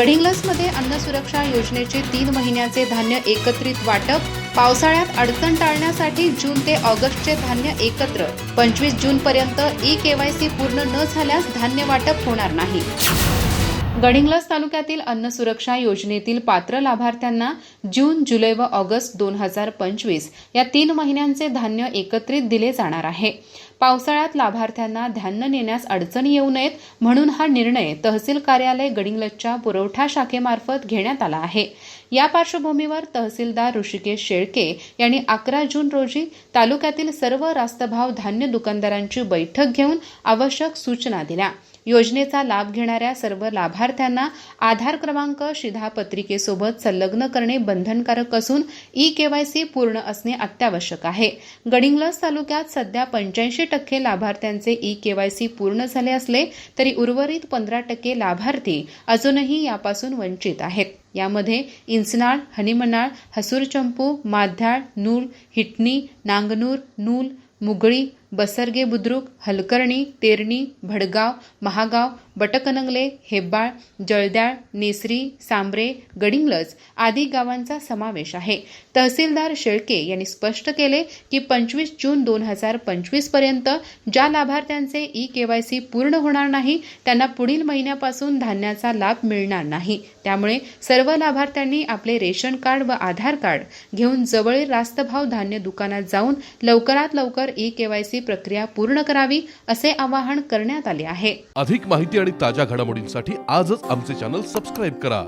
गडिंग्लसमध्ये अन्न सुरक्षा योजनेचे तीन महिन्याचे धान्य एकत्रित वाटप पावसाळ्यात अडचण टाळण्यासाठी जून ते ऑगस्टचे धान्य एकत्र. पंचवीस जून पर्यंत ई केवायसी पूर्ण न झाल्यास धान्य वाटप होणार नाही. गडिंग्लज तालुक्यातील अन्न सुरक्षा योजनेतील पात्र लाभार्थ्यांना जून जुलै व ऑगस्ट दोन हजार पंचवीस या तीन महिन्यांचे धान्य एकत्रित दिले जाणार आहे. पावसाळ्यात लाभार्थ्यांना धान्य नेण्यास अडचणी येऊ नयेत म्हणून हा निर्णय तहसील कार्यालय गडिंग्लजच्या पुरवठा शाखेमार्फत घेण्यात आला आहे. या पार्श्वभूमीवर तहसीलदार ऋषिकेश शेळके यांनी अकरा जून रोजी तालुक्यातील सर्व रास्तभाव धान्य दुकानदारांची बैठक घेऊन आवश्यक सूचना दिल्या. योजनेचा लाभ घेणाऱ्या सर्व लाभार्थ्यांना आधार क्रमांक शिधापत्रिकेसोबत संलग्न करणे बंधनकारक असून ई केवायसी पूर्ण असणे अत्यावश्यक आहे. गडिंग्लज तालुक्यात सध्या पंच्याऐंशी टक्के लाभार्थ्यांचे ई केवायसी पूर्ण झाले असले तरी उर्वरित पंधरा टक्के लाभार्थी अजूनही यापासून वंचित आहेत. यामध्ये इंचनाळ हनिमनाळ हसूरचंपू माध्याळ नूल हिटणी नांगनूर नूल मुगळी बसरगे बुद्रुक हलकर्णी तेरणी भडगाव महागाव बटकनंगले हेब्बाळ जळद्याळ नेसरी सांबरे गडिंगलज आदी गावांचा समावेश आहे. तहसीलदार शेळके यांनी स्पष्ट केले की पंचवीस जून दोन हजार पंचवीसपर्यंत ज्या लाभार्थ्यांचे ई केवायसी पूर्ण होणार नाही त्यांना पुढील महिन्यापासून धान्याचा लाभ मिळणार नाही. त्यामुळे सर्व लाभार्थ्यांनी आपले रेशन कार्ड व आधार कार्ड घेऊन जवळील रास्तभाव धान्य दुकानात जाऊन लवकरात लवकर ई केवायसी प्रक्रिया पूर्ण करावी असे आवाहन करण्यात आले आहे. अधिक माहिती आणि ताज्या घडामोडींसाठी आजच आमचे चॅनल सबस्क्राईब करा.